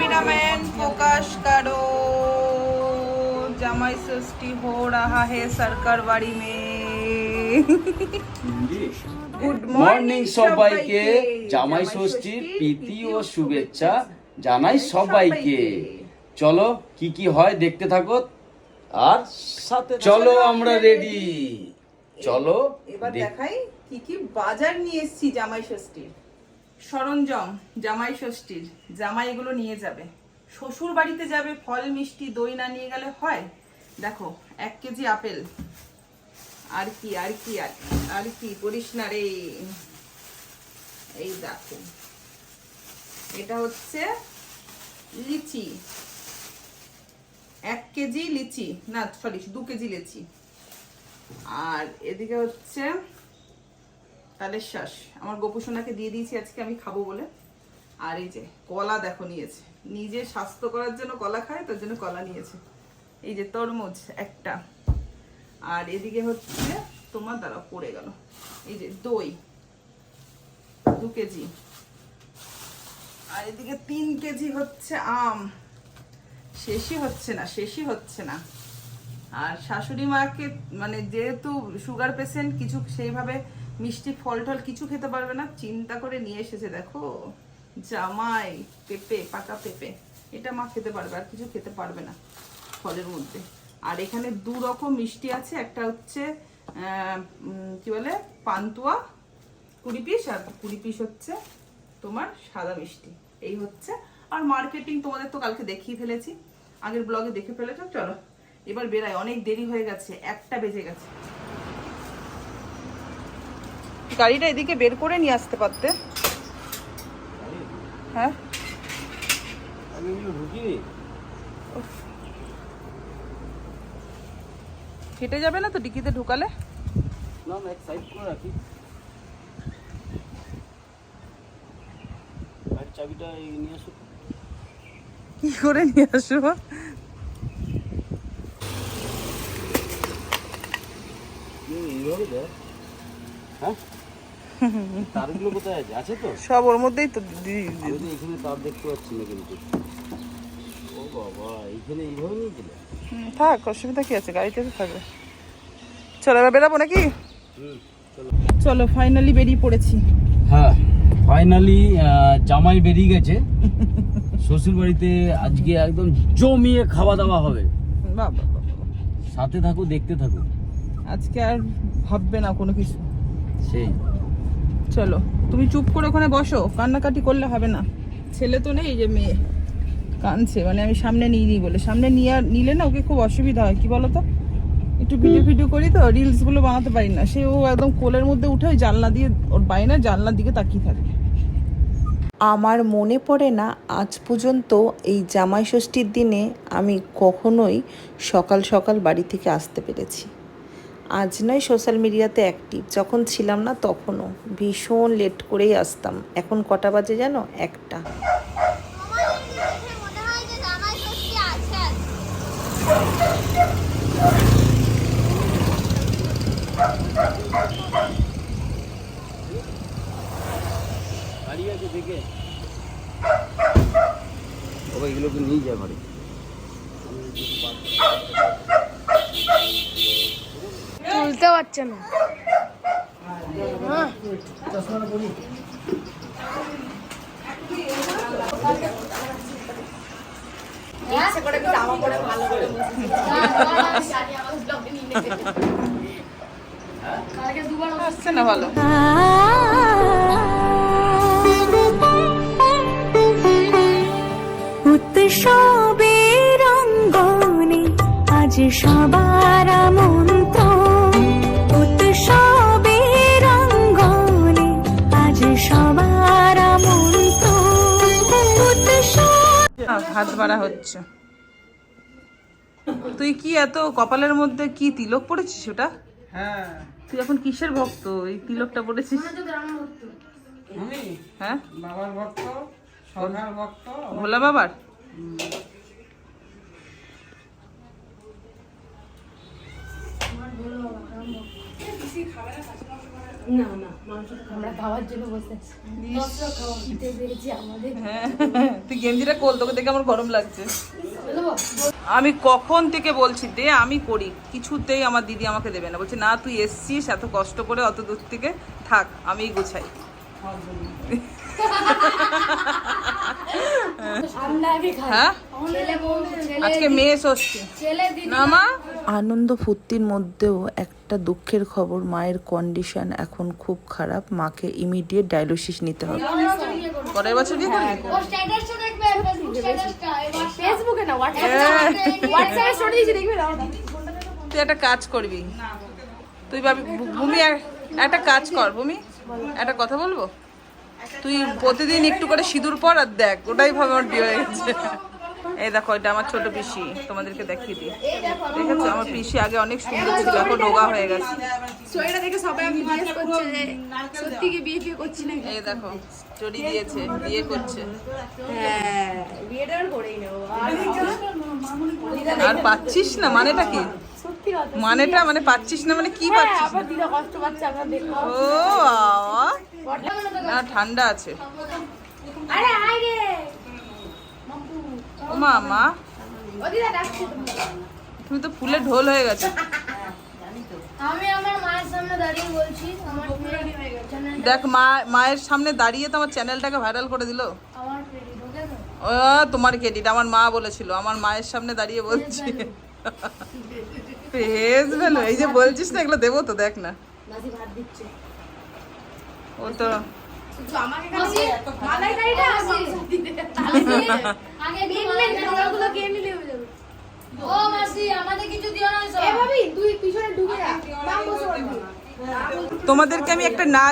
Cameraman focus करो जमाई षष्ठी हो रहा है सरकार बाड़ी में গুড মর্নিং সবাইকে জামাই ষষ্ঠীর প্রীতি ও শুভেচ্ছা জানাই সবাইকে চলো কি কি হয় দেখতে থাকো আর সাথে চলো আমরা রেডি চলো এবার দেখ- দেখাই কি কি বাজার নিয়ে এসেছি জামাই ষষ্ঠীর সরঞ্জাম জামাই ষষ্ঠীর জামাই এগুলো নিয়ে যাবে। শ্বশুর বাড়িতে যাবে ফল মিষ্টি দই না নিয়ে গেলে হয়? দেখো এক কেজি আপেল। আর কি আর কি আর কি, করিস না রে। এই দেখো। এটা হচ্ছে লিচি। এক কেজি লিচি না সরি দু কেজি লিচি। আর এদিকে হচ্ছে তালের শ্বাস আমার গোপুসোনাকে দিয়ে দিয়েছি, আজকে আমি খাব বলে। আর এই যে, কলা দেখো নিয়েছে। নিজে স্বাস্থ্য করার জন্য কলা খায়, তার জন্য কলা নিয়েছে। এই যে তরমুজ একটা। আর এদিকে হচ্ছে, তোমার দ্বারা পড়ে গেল। এই যে দই, দু কেজি। আর এদিকে তিন কেজি হচ্ছে আম। শেষই হচ্ছে না, শেষই হচ্ছে না। আর শাশুড়ি মাকে মানে যেহেতু সুগার পেশেন্ট কিছু সেইভাবে মিষ্টি ফল টল কিছু খেতে পারবে না। চিন্তা করে নিয়ে এসেছে, দেখো। জামাই, পেঁপে, পাকা পেঁপে। এটা মা খেতে পারবে, আর কিছু খেতে পারবে না ফলের মধ্যে। আর এখানে দু রকম মিষ্টি আছে, একটা হচ্ছে কি বলে, পান্তুয়া কুড়ি পিস, আর কুড়ি পিস হচ্ছে তোমার সাদা মিষ্টি। এই হচ্ছে। আর মার্কেটিং তোমাদের তো কালকে দেখিয়ে ফেলেছি। আগের ব্লগে দেখে ফেলেছো, চলো। এবার বেরাই অনেক দেরি হয়ে গেছে, একটা বেজে গেছে। গাড়িটা এদিকে বের করে নিয়ে আসতে পারতে। হ্যাঁ? যাবে না তো ডিকিতে ঢুকালে? না না করে রাখি। আর চাবিটা নিয়ে আসো। কি করে নিয়ে আসব? এইভাবে দেয় হ্যাঁ? তারগুলো কোথায় আছে? আছে তো? সব ওর মধ্যেই তো দিদি আমি এখানে তার দেখতে পাচ্ছি না কিন্তু। ও বাবা এইখানে এইভাবে নিয়ে গেলে? থাক অসুবিধা কি আছে? গাড়িতে তো থাকবে। চলো এবার বেরাবো নাকি? চলো। চলো ফাইনালি বেরিয়ে পড়েছি। হ্যাঁ ফাইনালি জামাই বেরিয়ে গেছে। শ্বশুর বাড়িতে আজকে একদম জমিয়ে খাওয়া দাওয়া হবে। সাথে থাকো দেখতে থাকো। আজকে আর ভাববে না কোনো কিছু। সেই। চলো তুমি চুপ করে ওখানে বসো কান্নাকাটি করলে হবে না। ছেলে তো নেই যে মেয়ে। কাঁদছে মানে আমি সামনে নিয়ে নিই বলে। সামনে নিয়ে নিলে না ওকে খুব অসুবিধা হয় কি বলো তো একটু ভিডিও ভিডিও করি তো রিলসগুলো বানাতে পারি না। সে ও একদম কোলের মধ্যে উঠে ওই জানলা দিয়ে ওর বাইনা জানলার দিকে তাকিয়ে থাকে। আমার মনে পড়ে না আজ পর্যন্ত এই জামাই ষষ্ঠীর দিনে আমি কখনোই সকাল সকাল বাড়ি থেকে আসতে পেরেছি। আজ নয় সোশ্যাল মিডিয়াতে অ্যাক্টিভ যখন ছিলাম না তখনও। ভীষণ লেট করেই আসতাম। এখন কটা বাজে জানো? একটা। নিয়ে যায় বাড়ি তুলতে পারছে না। আসছে না ভালো উৎসবের রঙ্গনে আজ সবার মন্ত্র হাত বাড়া হচ্ছে। তুই কি এত কপালের মধ্যে কি তিলক পড়েছিস ওটা? হ্যাঁ। তুই এখন কিসের ভক্ত? এই তিলকটা পড়েছিস? আমি? হ্যাঁ? বাবার ভক্ত সরকার ভক্ত। ভোলা বাবার? না না আমরা খাওয়ার জন্য বসে হ্যাঁ তুই গেঞ্জিটা কোল তোকে দেখে আমার গরম লাগছে। আমি কখন থেকে বলছি দে আমি করি। কিছুতেই আমার দিদি আমাকে দেবে না। বলছে না তুই এসছিস এত কষ্ট করে অত দূর থেকে। থাক আমিই গুছাই। হ্যাঁ? আজকে মেয়ে ষষ্ঠী। আনন্দ ফুর্তির মধ্যেও একটা দুঃখের খবর মায়ের কন্ডিশন এখন খুব খারাপ মাকে ইমিডিয়েট ডায়ালিসিস নিতে হবে। পরের বছর বিয়ে করবি? ও স্ট্যাটাসটা দেখবে ফেসবুক স্ট্যাটাসটা এবার ফেসবুকে না হোয়াটসঅ্যাপে হোয়াটসঅ্যাপে স্টোরি দেখবে না? তুই একটা কাজ করবি। তুই ভাবি ভূমি একটা কাজ কর ভূমি। একটা কথা বলব? তুই প্রতিদিন একটু করে সিঁদুর পর আর দেখ ওটাই ভাবে আমার বিয়ে হয়ে গেছে। এই দেখো এটা আমার ছোট পিসি তোমাদেরকে দেখিয়ে দিই। দেখেছ আমার পিসি আগে অনেক সুন্দর ছিল এখন রোগা হয়ে গেছে। স্টোরিটা দেখে সবাই আমি জিজ্ঞেস করছে যে সত্যি কি বিয়ে ফিয়ে করছি নাকি? এই দেখো দিয়েছে বিয়ে করছে। হ্যাঁ বিয়েটা আর করেই নেব। আর আর পাচ্ছিস না মানেটা কি? মানেটা মানে পাচ্ছিস না মানে কি হ্যাঁ পাচ্ছিস? ও। না ঠান্ডা আছে। আরে আয় রে। ও মা। তুমি তো ফুলে ঢোল হয়ে গেছে। আমি আমার মায়ের সামনে দাঁড়িয়ে বলছি আমার দেখ মা মায়ের সামনে দাঁড়িয়ে তো আমার চ্যানেলটাকে ভাইরাল করে দিল। ও তোমার ক্রেডিট আমার মা বলেছিল আমার মায়ের সামনে দাঁড়িয়ে বলছি। পেজ ভ্যালু এই যে বলছিস না এগুলো দেবো তো দেখ না। মাসি ভাত দিচ্ছে। ও তো আমাকে খালি মালাইকারিটা আর মাংস দিতে আগে নিলে হয়ে যাবে? ও মাসি আমাদের কিছু দিও না এভাবেই দুই তুই পিছনে ঢুকে যা নাম বসে পড়বি। তোমাদেরকে আমি একটা না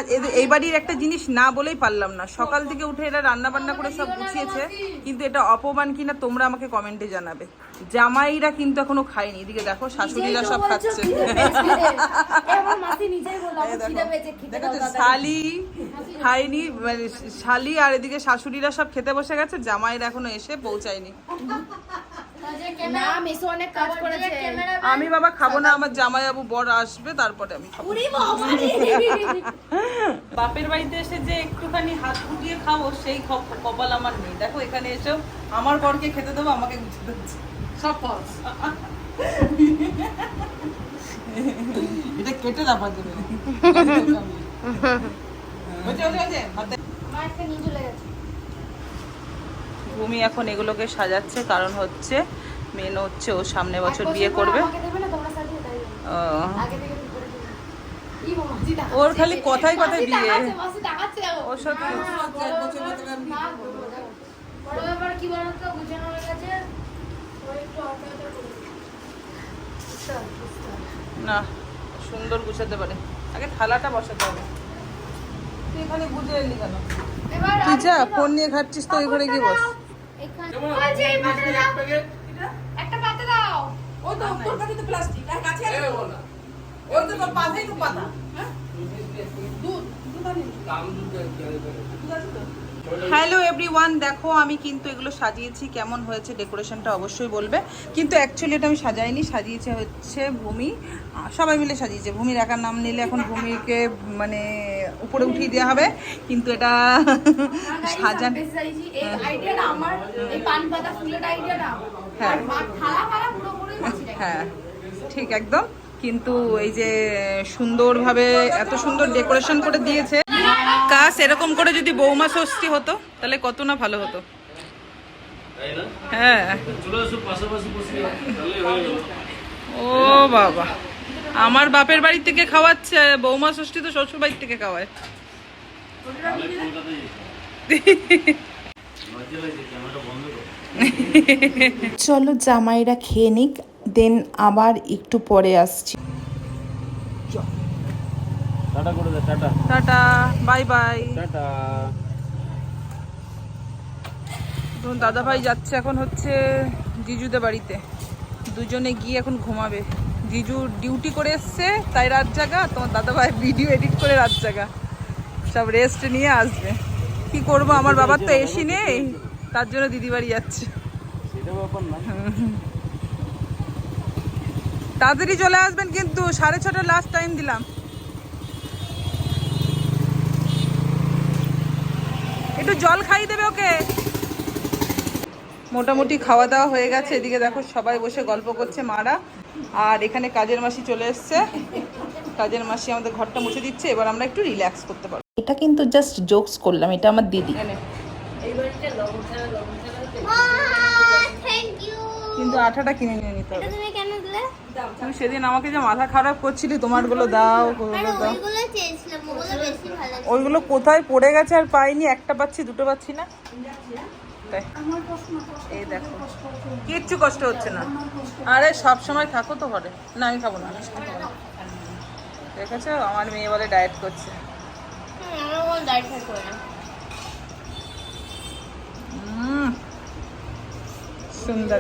এই বাড়ির একটা জিনিস না বলেই পারলাম না। সকাল থেকে উঠে এরা রান্না বান্না করে সব গুছিয়েছে কিন্তু এটা অপমান কিনা তোমরা আমাকে কমেন্টে জানাবে। জামাইরা কিন্তু এখনও খায়নি। এদিকে দেখো শাশুড়িরা সব খাচ্ছে। শালি খায়নি মানে শালি আর এদিকে শাশুড়িরা সব খেতে বসে গেছে জামাইরা এখনও এসে পৌঁছায়নি। না অনেক কাজ করেছে। আমি বাবা খাব না আমার জামাই বাবু বর আসবে তারপরে আমি খাব। বাপের বাড়িতে এসে যে একটুখানি হাত ফুটিয়ে খাব সেই কপাল আমার নেই। দেখো এখানে এসেও আমার বরকে খেতে দেবো আমাকে গুছিয়ে দিচ্ছে। সব ফলস এটা কেটে রাখা যাবে হাতে আমার একটা নিয়ে চলে গেছে। ভূমি এখন এগুলোকে সাজাচ্ছে কারণ হচ্ছে মেন হচ্ছে ও সামনে বছর বিয়ে করবে। ওর খালি কথাই কথাই বিয়ে ও। সত্যি না, সুন্দর গুছাতে পারে। আগে থালাটা বসাতে হবে। তুই এখানে বুঝে এলি কেন? এবার তুই যা ফোন নিয়ে খাচ্ছিস তো ওই ঘরে গিয়ে বস। একটা পাতে দাও। ও তো তোর কাছে তো প্লাস্টিক আর কাছে আছে ও তো। তোর পাশেই তো পাতা। হ্যালো এভরিওয়ান দেখো আমি কিন্তু এগুলো সাজিয়েছি কেমন হয়েছে ডেকোরেশনটা অবশ্যই বলবে। কিন্তু অ্যাকচুয়ালি এটা আমি সাজাইনি সাজিয়েছে হচ্ছে ভূমি। সবাই মিলে সাজিয়েছে ভূমির একার নাম নিলে এখন ভূমিকে মানে উপরে উঠিয়ে দেওয়া হবে। কিন্তু এটা সাজান। হ্যাঁ। মাসির হ্যাঁ। ঠিক একদম। কিন্তু এই যে সুন্দরভাবে এত সুন্দর ডেকোরেশন করে দিয়েছে। কাজ এরকম করে যদি বৌমা ষষ্ঠী হতো তাহলে কত না ভালো হতো। হ্যাঁ। ও বাবা। আমার বাপের বাড়ি থেকে খাওয়াচ্ছে বৌমা ষষ্ঠী তো শ্বশুর বাড়ি থেকে খাওয়ায়। চলো জামাইরা খেয়ে নিক দেন আবার একটু পরে আসছি। টাটা করে দে tata. Tata bye bye. Tata. দাদা ভাই যাচ্ছে এখন হচ্ছে জিজুদের বাড়িতে। দুজনে গিয়ে এখন ঘুমাবে। জিজু ডিউটি করে এসছে তাই রাত জাগা তোমার দাদা ভাই ভিডিও এডিট করে রাত জাগা সব রেস্ট নিয়ে আসবে। কি করব আমার বাবার তো এসি নেই তার জন্য দিদি বাড়ি যাচ্ছে। তাড়াতাড়ি চলে আসবেন কিন্তু সাড়ে ছটা লাস্ট টাইম দিলাম। একটু জল খাই দেবে ওকে। মোটামুটি খাওয়া দাওয়া হয়ে গেছে এদিকে দেখো সবাই বসে গল্প করছে মারা। আর এখানে কাজের মাসি চলে এসছে। কাজের মাসি আমাদের ঘরটা মুছে দিচ্ছে এবার আমরা একটু রিল্যাক্স করতে পারব। এটা কিন্তু জাস্ট জোকস করলাম এটা আমার দিদি। কিন্তু আঠাটা কিনে নিয়ে নিতে হবে। তুমি কেন দিলে? তুমি সেদিন আমাকে যে মাথা খারাপ করছিলি তোমারগুলো দাও ওগুলো দাও। ওইগুলো চেয়েছিলাম ওগুলো বেশি ভালো লাগে। ওইগুলো কোথায় পড়ে গেছে আর পাইনি একটা পাচ্ছি দুটো পাচ্ছি না। এই দেখো। কিচ্ছু কষ্ট হচ্ছে না। আরে সব সময় থাকো তো ঘরে। না, আমি খাব না। দেখেছ? আমার মেয়ে বলে ডায়েট করছে। সুন্দর।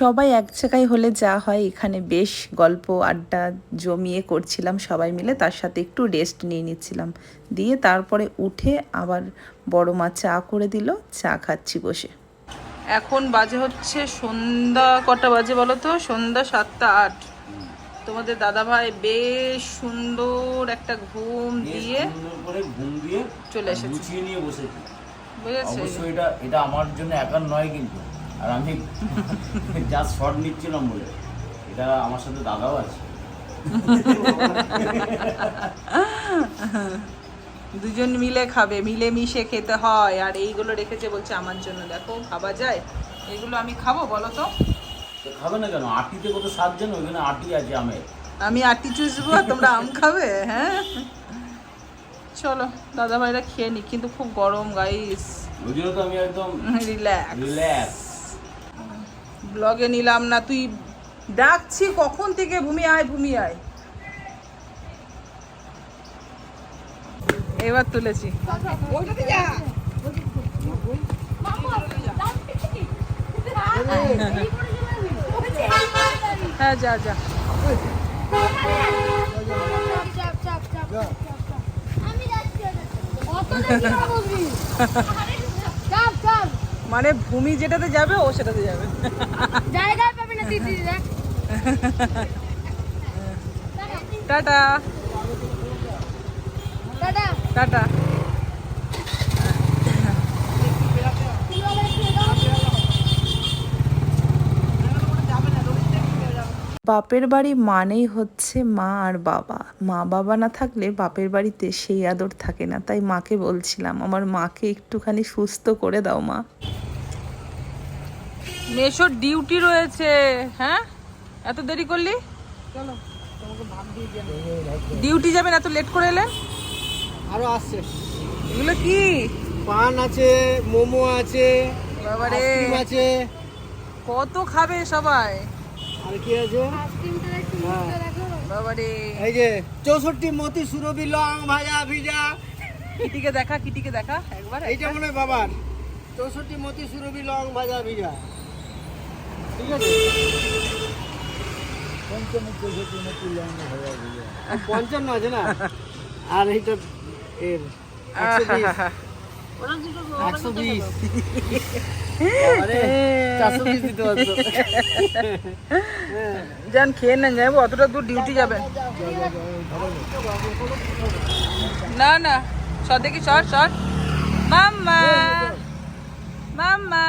সবাই এক জায়গায় হলে যা হয় এখানে বেশ গল্প আড্ডা জমিয়ে করছিলাম সবাই মিলে। তার সাথে একটু রেস্ট নিয়ে নিচ্ছিলাম। দিয়ে তারপরে উঠে আবার বড় মা চা করে দিল চা খাচ্ছি বসে। এখন বাজে হচ্ছে সন্ধ্যা কটা বাজে বলো তো? সন্ধ্যা সাতটা আট। তোমাদের দাদা ভাই বেশ সুন্দর একটা ঘুম দিয়ে ঘুম দিয়ে চলে এসেছে। বুঝেছে। এটা এটা আমার জন্য একার নয় কিন্তু। আর আমি যা শর্ট নিচ্ছিলাম বলে এটা আমার সাথে দাদাও আছে। দুজন মিলে খাবে মিলে মিশে খেতে হয় আর এইগুলো রেখেছে বলছে আমার জন্য। দেখো খাওয়া যায়? এগুলো আমি খাব বলো তো। খাবে না কেন? আটিতে কত স্বাদ জানো ওখানে আটি আছে আমের আমি আটি চুষবো তোমরা আম খাবে? হ্যাঁ? চলো দাদা ভাইরা খেয়ে নি কিন্তু খুব গরম গাইস জন্য তো আমি একদম রিল্যাক্স। রিল্যাক্স। ব্লগে নিলাম না তুই ডাকছি কখন থেকে? ভূমি আয় ভূমি আয়। এবার তুলেছি। হ্যাঁ যা যা। আমি মানে ভূমি যেটাতে যাবে ও সেটাতে যাবে। জায়গায় পাবি না দিদি দেখ টাটা। টাটা। বাপের বাড়ি মানেই হচ্ছে মা আর বাবা। মা বাবা না থাকলে বাপের বাড়িতে সেই আদর থাকে না। তাই মাকে বলছিলাম আমার মাকে একটুখানি সুস্থ করে দাও মা। মেশোর ডিউটি রয়েছে। হ্যাঁ? এত দেরি করলি? চলো ডিউটি যাবেন এত লেট করে এলেন আরও আসছে। এগুলো কি? পান আছে মোমো আছে বাবারে। আছে। কত খাবে সবাই? আর কি আছে? বাবারে। এই যে চৌষট্টি মতি সুরভি লং ভাজা ভিজা। কিটিকে দেখা কিটিকে দেখা একবার এইটা মনে হয় বাবার। চৌষট্টি মতি সুরভি লং ভাজা ভিজা। ঠিক আছে? আর পঞ্চান্ন আছে না? আর এইটা এর একশো বিশ। চারশো বিশ দিতে পারছ। যান খেয়ে নেন যাব অতটা দূর ডিউটি যাবেন না না দেখি সর সর। মাম্মা মাম্মা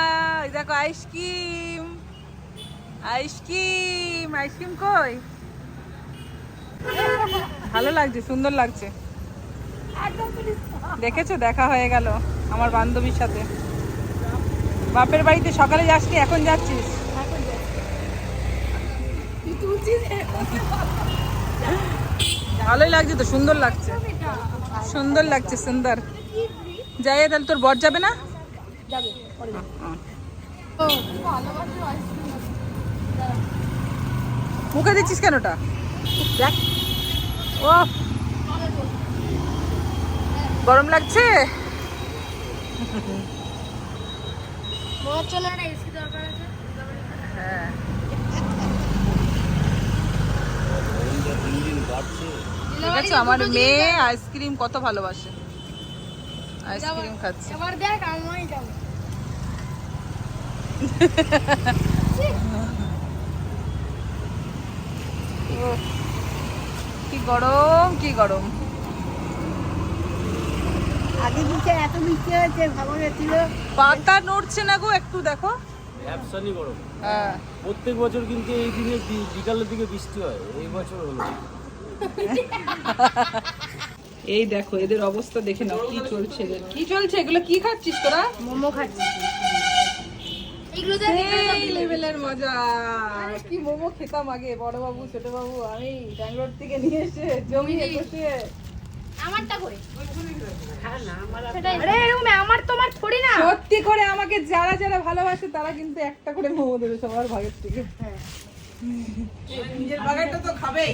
দেখো আইসক্রিম আইসক্রিম আইসক্রিম কই? ভালো লাগছে সুন্দর লাগছে। দেখেছ? দেখা হয়ে গেল আমার বান্ধবীর সাথে। বাপের বাড়িতে সকালে যাসনি এখন যাচ্ছিস? ভালোই লাগছে তো সুন্দর লাগছে। সুন্দর লাগছে সুন্দর। যাই তাহলে তোর বর যাবে না? মুখে দিচ্ছিস কেন ওটা? দেখ। ও। গরম লাগছে? আছে হ্যাঁ আমার মেয়ে আইসক্রিম কত ভালোবাসে। আইসক্রিম খাচ্ছে। এবার দেখ আমি যাব কি গরম কি গরম। আগে দিকে এত বৃষ্টি হয়েছে ভালো গেছিল পাতা নড়ছে না গো একটু দেখো। ব্যবসানি গরম। হ্যাঁ। প্রত্যেক বছর কিন্তু এই দিনে বি- বিকালের দিকে বৃষ্টি হয় এই বছর হলো। এই দেখো এদের অবস্থা দেখে নাও কি চলছে এদের। কি চলছে? এগুলো কি খাচ্ছিস তোরা? মোমো খাচ্ছি। এগুলো লেভেলের মজা। কি মোমো খেতাম আগে বড় বাবু ছোট বাবু আমি ব্যাঙ্গালোর থেকে নিয়ে এসে জমিয়ে বসিয়ে আমারটা করে। আরে এরকম আমার তোমার থোড়ি না। সত্যি করে আমাকে যারা যারা ভালোবাসে তারা কিন্তু একটা করে মোমো দেবে সবার ভাগের থেকে। নিজের ভাগেরটা তো খাবেই।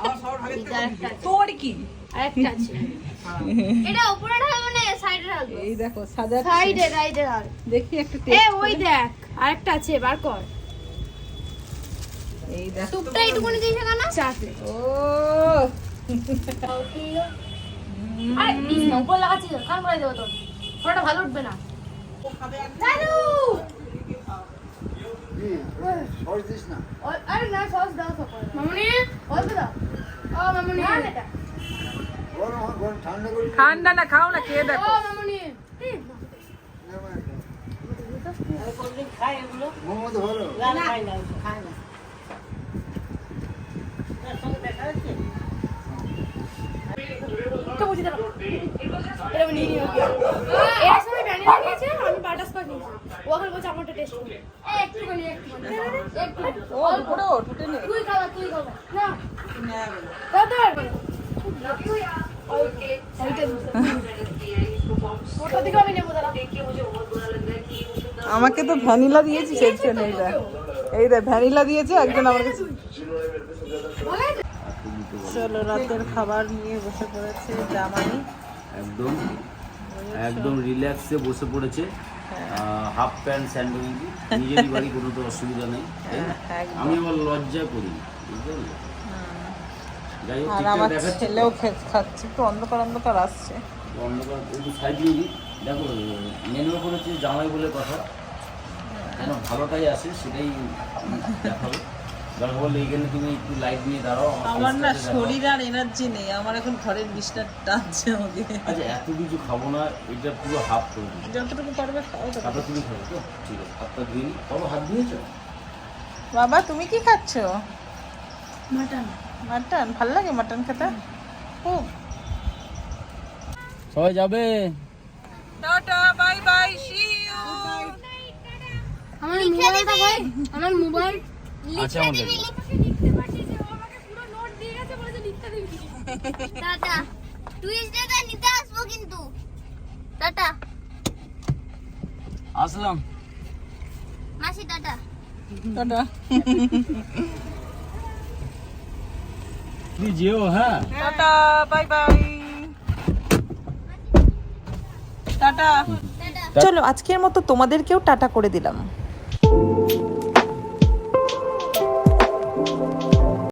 আমার সবার ভাগের থেকে তোর কি? আরেকটা আছে। এটা উপরে ঢালবো না সাইডে ঢালবো এই দেখো সাজা সাইডে সাইডে আর দেখি একটু এ ওই করে। দেখ আরেকটা আছে বার কর। এই দেখো। স্যুপটা এইটুকুনি দিয়েছে কেন? চাটলে ও। আরে দিস না উপর লাগাচ্ছিস কান করে দেবো ফটোটা ভালো উঠবে না। দাদু! ও- আরে না সস দাও সব মামুনি? অল্প দাও ও মামুনি। এটা। ঠান্ডা না খাও না খেয়ে দেখো। আমি সময় ভ্যানিলা নিয়েছে আমি নিয়েছি। ও বলছে আমারটা টেস্ট করবে একটুখানি একটুখানি। একটু ও তুই না। দাদা আমাকে তো ভ্যানিলা একজন এইটা এই দেখ। ভ্যানিলা দিয়েছে একজন আমার কাছে। চলো রাতের খাবার নিয়ে বসে পড়েছে জামাই। একদম একদম রিল্যাক্সে বসে পড়েছে। হাফ প্যান্ট স্যান্ডেল নিজেরই বাড়ি কোনো তো অসুবিধা নেই। না? আমি আবার লজ্জা করি বুঝতে আর আমার ছেলেও খাচ্ছে একটু অন্ধকার অন্ধকার আসছে। অন্ধকার একটু সাইড দিয়ে দিই দেখো মেনু জামাই বলে কথা। যেন ভালোটাই আসে সেটাই দেখাবে। দরকার বললে এখানে তুমি একটু লাইট নিয়ে দাঁড়াও আমার না। শরীর আর এনার্জি নেই আমার এখন ঘরের বিছনা টানছে আমাকে। আচ্ছা এত কিছু খাব না এটা পুরো হাফ করে দিই যতটুকু পারবে খাও। তুমি খাবে তো? ঠিক আছে হাতটা ধুয়ে নিই বাবা হাত ধুয়েছো? বাবা তুমি কি খাচ্ছ? মাটন। মাটন ভালো লাগে মাটন খেতে? খুব। সবাই যাবে? Tata bye bye see you আমার মোবাইলটা ভাই আমার মোবাইল। আছে আমাদের লিখতে পারছিস ও আমাকে পুরো নোট দিয়ে গেছে বলেছে লিখতে দিবি। টাটা। টুইসডেতে নিতে আসব কিন্তু। টাটা। আসলাম। মাসি টাটা। টাটা। যেও হ্যাঁ tata bye bye tata tata চলো আজকের মতো তোমাদেরকেও টাটা করে দিলাম।